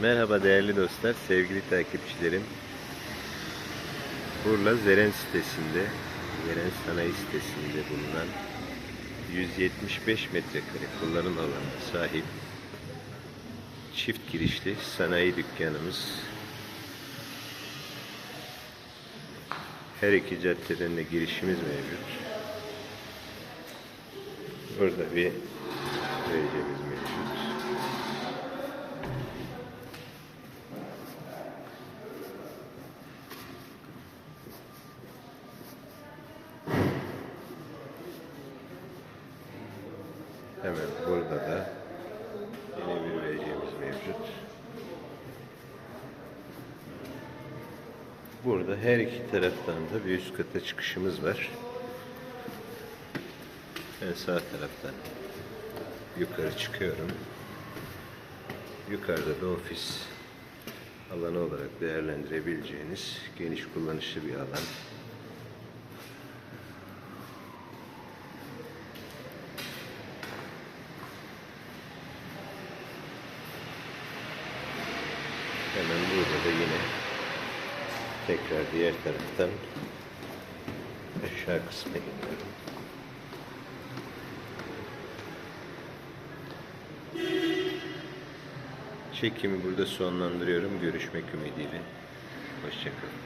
Merhaba değerli dostlar, sevgili takipçilerim. Burla Zeren sitesinde, Zeren Sanayi sitesinde bulunan 175 metrekare kullanım alanına sahip çift girişli sanayi dükkanımız. Her iki caddeden de girişimiz mevcut. Burada bir vereceğimiz mevcut. Hemen burada da yine bir vereceğimiz mevcut. Burada her iki taraftan da bir üst kata çıkışımız var. Ben sağ taraftan yukarı çıkıyorum. Yukarıda da ofis alanı olarak değerlendirebileceğiniz geniş kullanışlı bir alan. Hemen burada da yine tekrar diğer taraftan aşağı kısma iniyorum. Çekimi burada sonlandırıyorum. Görüşmek ümidiyle. Hoşçakalın.